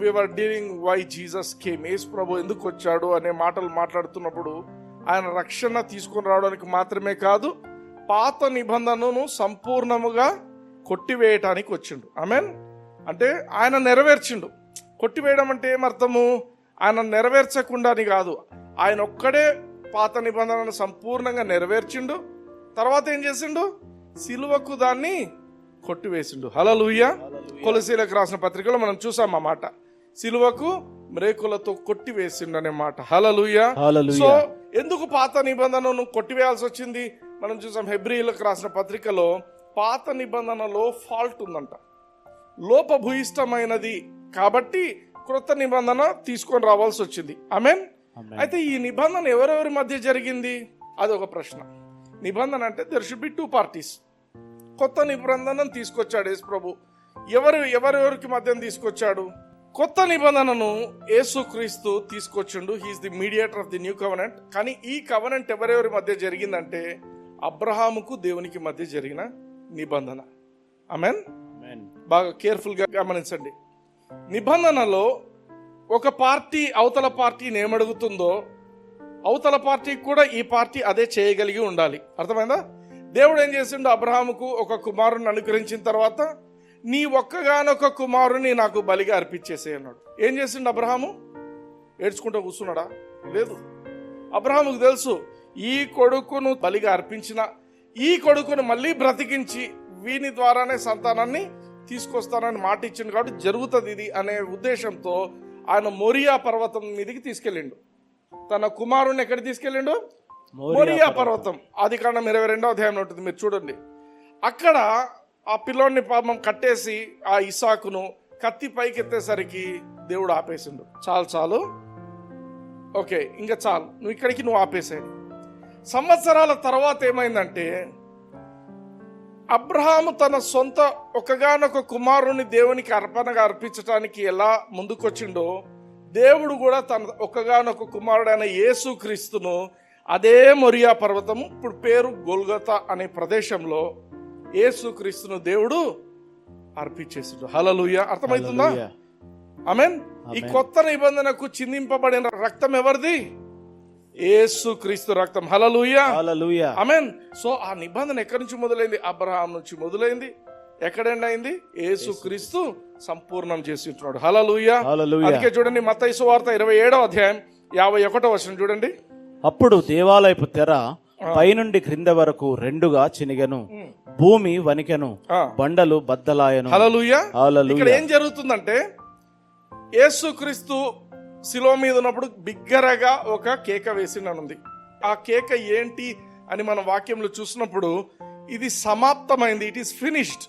We're dealing why Jesus came Yesu ప్రభు ఎందుకు వచ్చాడు అనే మాటలు మాట్లాడుతున్నప్పుడు ఆయన రక్షణ తీసుకొని రావడానికి మాత్రమే కాదు పాత నిబంధనను సంపూర్ణముగా కొట్టివేయటానికి వచ్చిండు. ఆమెన్ అంటే ఆయన నెరవేర్చిండు. కొట్టివేయడం అంటే ఏమర్థము ఆయన నెరవేర్చకుండా అని కాదు. ఆయన ఒక్కడే పాత నిబంధనను సంపూర్ణంగా నెరవేర్చిండు. తర్వాత ఏం చేసిండు? సిలువకు దాన్ని కొట్టివేసిండు. హలలుయ్య కొలసీలకు రాసిన పత్రికలో మనం చూసాం ఆ మాట. సిలువకు మ్రేకులతో కొట్టివేసిండు అనే మాట. హల్లెలూయా. సో ఎందుకు పాత నిబంధనను కొట్టివేయాల్సి వచ్చింది? మనం చూసాం హెబ్రిలకు రాసిన పత్రికలో పాత నిబంధనలో ఫాల్ట్ ఉందంట. లోపభూయిష్టమైనది కాబట్టి క్రొత్త నిబంధన తీసుకొని రావాల్సి వచ్చింది. ఆమేన్. అయితే ఈ నిబంధన ఎవరెవరి మధ్య జరిగింది? అది ఒక ప్రశ్న. నిబంధన అంటే there should be two parties కొత్త నిబంధనను తీసుకొచ్చాడు యేసు ప్రభు. ఎవరు ఎవరెవరికి మధ్య తీసుకొచ్చాడు? కొత్త నిబంధనను యేసుక్రీస్తు తీసుకొచ్చిండు. He is the mediator of the new covenant కానీ ఈ కవనెంట్ ఎవరెవరి మధ్య జరిగిందంటే అబ్రహాముకు దేవునికి మధ్య జరిగిన నిబంధన. ఆమేన్. బాగా కేర్ఫుల్గా గమనించండి. నిబంధనలో ఒక పార్టీ అవతల పార్టీని ఏమడుగుతుందో అవతల పార్టీకి కూడా ఈ పార్టీ అదే చేయగలిగి ఉండాలి. అర్థమైందా? దేవుడు ఏం చేసిండు? అబ్రహాముకు ఒక కుమారుని అనుగ్రహించిన తర్వాత నీ ఒక్కగానొక కుమారుని నాకు బలిగా అర్పించేసే అన్నాడు. ఏం చేసిండు అబ్రహాము? ఏడ్చుకుంటూ కూర్చున్నాడా? లేదు. అబ్రహాముకు తెలుసు ఈ కొడుకును బలిగా అర్పించిన ఈ కొడుకును మళ్ళీ బ్రతికించి వీని ద్వారానే సంతానాన్ని తీసుకొస్తానని మాట ఇచ్చింది కాబట్టి జరుగుతుంది ఇది అనే ఉద్దేశంతో ఆయన మోరియా పర్వతం మీదకి తీసుకెళ్ళిండు. తన కుమారుని ఎక్కడ తీసుకెళ్ళిండు? మోరియా పర్వతం. ఆది కాండం ఇరవై రెండో అధ్యాయం ఉంటుంది. మీరు చూడండి. అక్కడ ఆ పిల్లోడిని పాపం కట్టేసి ఆ ఇసాకును కత్తి పైకెత్తేసరికి దేవుడు ఆపేసిండు. చాలు చాలు. ఓకే ఇంకా చాలు. నువ్వు ఇక్కడికి నువ్వు ఆపేసాయి. సంవత్సరాల తర్వాత ఏమైందంటే అబ్రహాము తన సొంత ఒకగానొక కుమారుని దేవునికి అర్పణగా అర్పించడానికి ఎలా ముందుకొచ్చిండో దేవుడు కూడా తన ఒకగానొక కుమారుడైన యేసు క్రీస్తును అదే మొరియా పర్వతము ఇప్పుడు పేరు గోల్గత అనే ప్రదేశంలో యేసుక్రీస్తును దేవుడు అర్పించేసిండు. హలలుయ అర్థమవుతుందా. ఆమెన్? ఈ. కొత్త నిబంధనకు చిందింపబడిన రక్తం ఎవరిది? యేసుక్రీస్తు రక్తం. హలలుయా. అమెన్ సో ఆ నిబంధన ఎక్కడి నుంచి మొదలైంది? అబ్రహాం నుంచి మొదలైంది. ఎక్కడండి అయింది? యేసు క్రీస్తు సంపూర్ణం చేసి ఉంటున్నాడు హలలుయ. అందుకే చూడండి మత్తయి వార్త ఇరవై ఏడో అధ్యాయం యాభై ఒకటో వచనం చూడండి. అప్పుడు దేవాలయపు తెర పైనుండి క్రింద వరకు రెండుగా చినిగెను. భూమి వణికెను. బండలు బద్దలాయను. ఇక్కడ ఏం జరుగుతుందంటే యేసు క్రీస్తు శిలో మీద ఉన్నప్పుడు బిగ్గరగా ఒక కేక వేసిండనుంది. ఆ కేక ఏంటి అని మన వాక్యంలో చూసినప్పుడు ఇది సమాప్తమైంది ఇట్ ఈస్ ఫినిష్డ్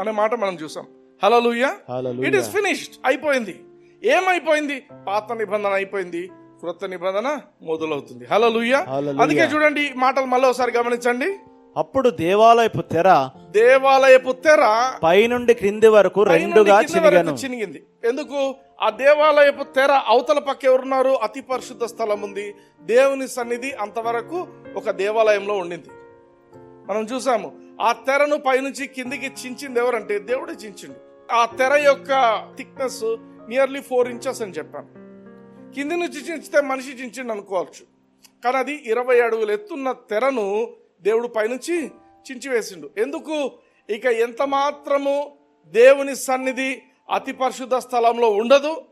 అనే మాట మనం చూసాం. హలలుయ. ఇట్ ఈస్ ఫినిష్డ్ అయిపోయింది. ఏమైపోయింది? పాత నిబంధన అయిపోయింది. క్రొత్త నిబంధన మొదలవుతుంది. హలలుయ. అందుకే చూడండి ఈ మాటలు మళ్ళీ ఒకసారి గమనించండి. అప్పుడు దేవాలయపు తెర దేవాలయపు తెర పైనుండి క్రింది వరకు రెండుగా చినిగెను. చినిగింది. ఎందుకు? ఆ దేవాలయపు తెర అవతల పక్క ఎవరున్నారు? అతి పరిశుద్ధ స్థలం ఉంది. దేవుని సన్నిధి అంతవరకు ఒక దేవాలయంలో ఉండింది. మనం చూసాము ఆ తెరను పైనుంచి కిందికి చించింది ఎవరంటే దేవుడే చించిండు. ఆ తెర యొక్క థిక్నెస్ నియర్లీ ఫోర్ ఇంచెస్ అని చెప్పాను కింది నుంచి చించితే మనిషి చించిండు అనుకోవచ్చు. కానీ అది ఇరవై అడుగులు ఎత్తున్న తెరను దేవుడు పైనుంచి చించివేసిండు. ఎందుకు? ఇక ఎంత మాత్రము దేవుని సన్నిధి అతి పరిశుద్ధ స్థలంలో ఉండదు.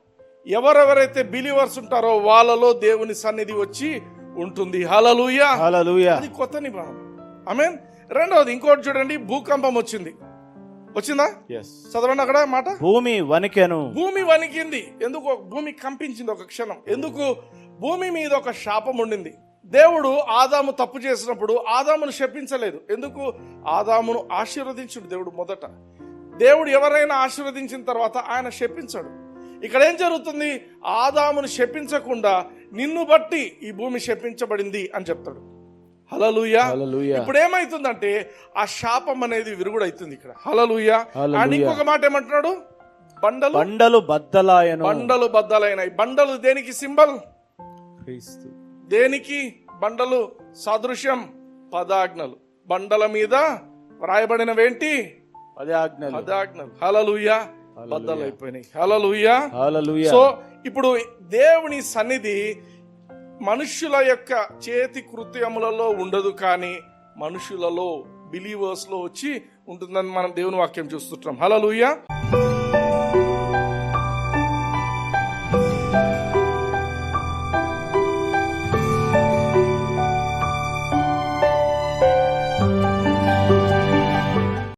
ఎవరెవరైతే బిలీవర్స్ ఉంటారో వాళ్ళలో దేవుని సన్నిధి వచ్చి ఉంటుంది. హలలుయా. అది కొత్త నిబంధన. ఆమెన్. రెండవది ఇంకోటి చూడండి భూకంపం వచ్చింది. వచ్చిందా? Yes. చదవండి అక్కడ మాట. భూమి వణికెను. భూమి వణికింది. ఎందుకు? భూమి కంపించింది ఒక క్షణం. ఎందుకు? భూమి మీద ఒక శాపం ఉండింది. దేవుడు ఆదాము తప్పు చేసినప్పుడు ఆదామును శపించలేదు. ఎందుకు? ఆదామును ఆశీర్వదించుడు దేవుడు మొదట. దేవుడు ఎవరైనా ఆశీర్వదించిన తర్వాత ఆయన శపించాడు. ఇక్కడ ఏం జరుగుతుంది? ఆదామును శపించకుండా నిన్ను బట్టి ఈ భూమి శపించబడింది అని చెప్తాడు. హలలుయా హల్లెలూయా. ఇప్పుడు ఏమైతుందంటే ఆ శాపం అనేది విరుగుడైతుంది ఇక్కడ. హలలుయా హల్లెలూయా. అండ్ ఇంకొక మాట ఏమంటున్నాడు? బండలు. బండలు బద్దలాయను. బండలు బద్దలైనాయి. బండలు దేనికి సింబల్? క్రీస్తు. దేనికి? బండలు. సాదృశ్యం. పదాజ్ఞలు. బండల మీద వ్రాయబడినవేంటి? అదే ఆజ్ఞలు పదాజ్ఞలు హలలుయ సో ఇప్పుడు దేవుని సన్నిధి మనుషుల యొక్క చేతి కృత్యములలో ఉండదు కానీ మనుషులలో బిలీవర్స్లో వచ్చి ఉంటుందని మనం దేవుని వాక్యం చూస్తుంటాం. హల్లెలూయా.